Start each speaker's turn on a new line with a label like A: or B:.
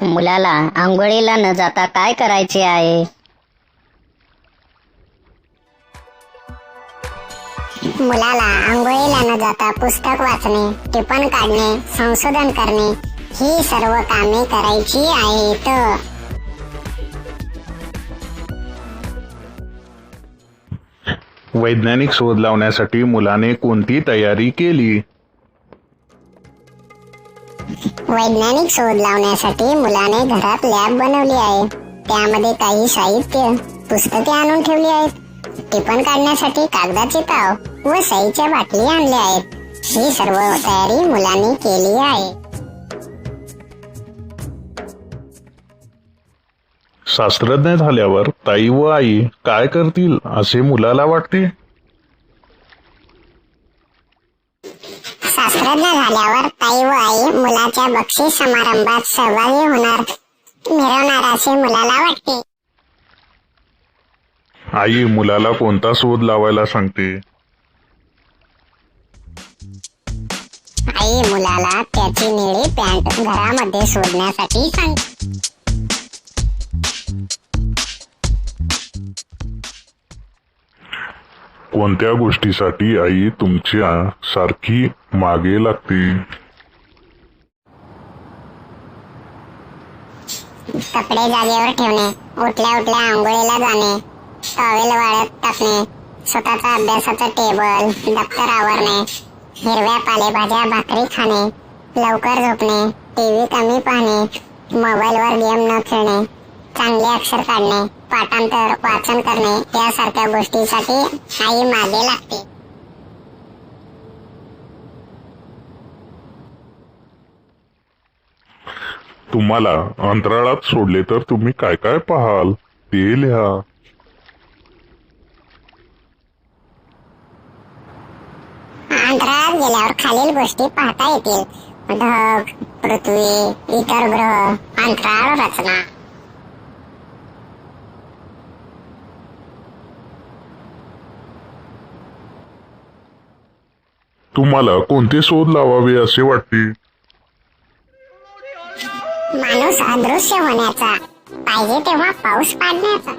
A: मुलाला आंघोळीला न जाता काय करायचे आहे?
B: मुलाला आंघोळीला न जाता पुस्तक वाचणे टिपण काढणे संशोधन करणे ही सर्व कामे करायची आहेत.
C: वैज्ञानिक शोध लावण्यासाठी मुलाने कोणती तयारी केली?
B: वैज्ञानिक शोध लावण्यासाठी मुलाने घरात लॅब बनवली आहे. त्यामध्ये काही साहित्य पुस्तके आणून ठेवली आहेत. टिपण काढण्यासाठी कागदाचे ताव व सईच्या बाटली आणल्या आहेत. ही सर्व तयारी मुलांनी केली आहे.
C: शास्त्रज्ञ झाल्यावर ताई व आई काय करतील असे मुलाला वाटते?
B: शास्त्रज्ञ झाल्यावर ताई व मुलाच्या बक्षीस समारंभात सहभागी होणार. मिरवणार असे मुलाला वाटते.
C: आई मुलाला कोणता शोध लावायला सांगते?
B: आई मुलाला त्याची निळी पॅन्ट घरामध्ये सोडण्यासाठी सांगते
C: कोणत्या गोष्टीसाठी आई तुमच्या सारखी मागे लागते?
B: कपडे जागेवर ठेवणे उठल्या उठल्या आंघोळीला जाणे टॉवेल वाळत टाकणे स्वतःचा अभ्यासाचा टेबल दप्तर आवरणे हिरव्या पालेभाज्या भाकरी खाणे लवकर झोपणे टीव्ही कमी पाहणे मोबाईलवर गेम न खेळणे चांगले अक्षर काढणे पाठांतर वाचन करणे यासारख्या गोष्टीसाठी आई मागे लागते.
C: तुम्हाला अंतराळात सोडले तर तुम्ही काय काय पाहाल? ते लिहा.
B: अंतराळात गेल्यावर खालील गोष्टी पाहता येतील. ढग पृथ्वी इतर ग्रह अंतराळ रचना.
C: तुम्हाला कोणते शोध लावावे असे वाटते?
B: माणूस अदृश्य होण्याचा. पाहिजे तेव्हा पाऊस पाडण्याचा.